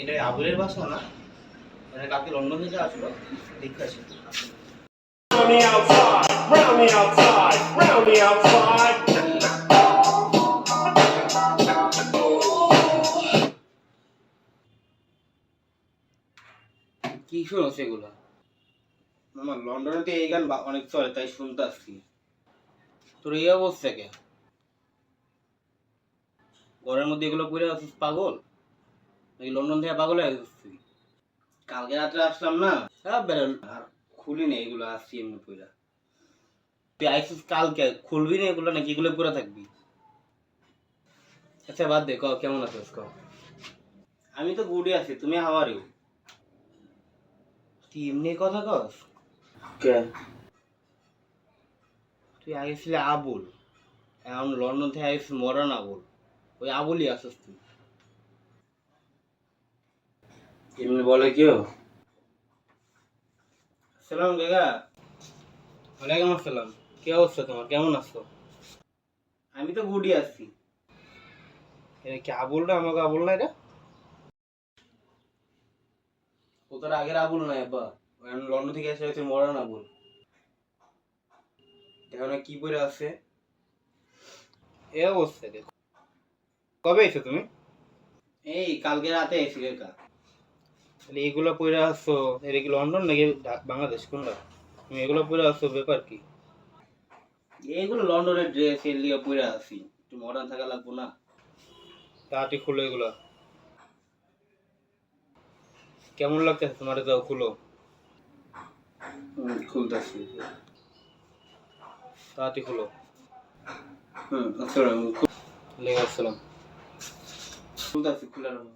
এটা আবুলের বাসা না? মানে কালকে লন্ডন থেকে আসলো দেখতে আসি। Round the outside, round the outside, round the outside. কি শোনো সেগুলো? আমার লন্ডনে তো এই গান বা- অনেক চলে তাই শুনতে আসছি। তোর এই অবস্থা কে ঘরের মধ্যে এগুলো পড়ে আছিস পাগল? নাকি লন্ডন থেকে পাগল হয়ে তুই? কালকে রাত্রে আসলাম না হ্যাঁ বেরোল। আর খুলি না এগুলো আসছি এমনি পড়া তুই আইসিস কালকে খুলবি না এগুলো নাকি এগুলো পরে থাকবি? আচ্ছা বাদ দে ক কেমন আছিস ক? আমি তো গুডে আছি তুমি হাওয়ার তুই এমনি কথা কস? কে? তুই আগে ছিলে আবুল। এখন লন্ডন থেকে আইসিস মরান আবুল। ওই আবুলই আসিস তুই। এমনি বলে কেউ? সালাম কাকা। ওয়ালাইকুম আসসালাম। কি অবস্থা তোমার? কেমন আছো? আমি তো গুডি আছি। এটা কি আবুল না আমাকে আবুল না এটা? ও তোর আগের আবুল না আব্বা লন্ডন থেকে এসে হয়েছে মরান আবুল। এখন কি পরে আছে? এ অবস্থা কবে এসো তুমি? এই কালকে রাতে এসে কাকা। তাহলে এগুলো পরে আসছো এটা কি লন্ডন নাকি বাংলাদেশ কোনটা? তুমি এগুলো পরে আসছো ব্যাপার কি? এগুলো লন্ডনের ড্রেস এর লিগে পরে আসি একটু মডার্ন থাকা লাগবো না। তাড়াতাড়ি খুলো এগুলো। কেমন লাগতেছে তোমার যাও খুলো। খুলতেছি। তাড়াতাড়ি খুলো। হুম আসসালাম খুলতেছি খুলে রাখো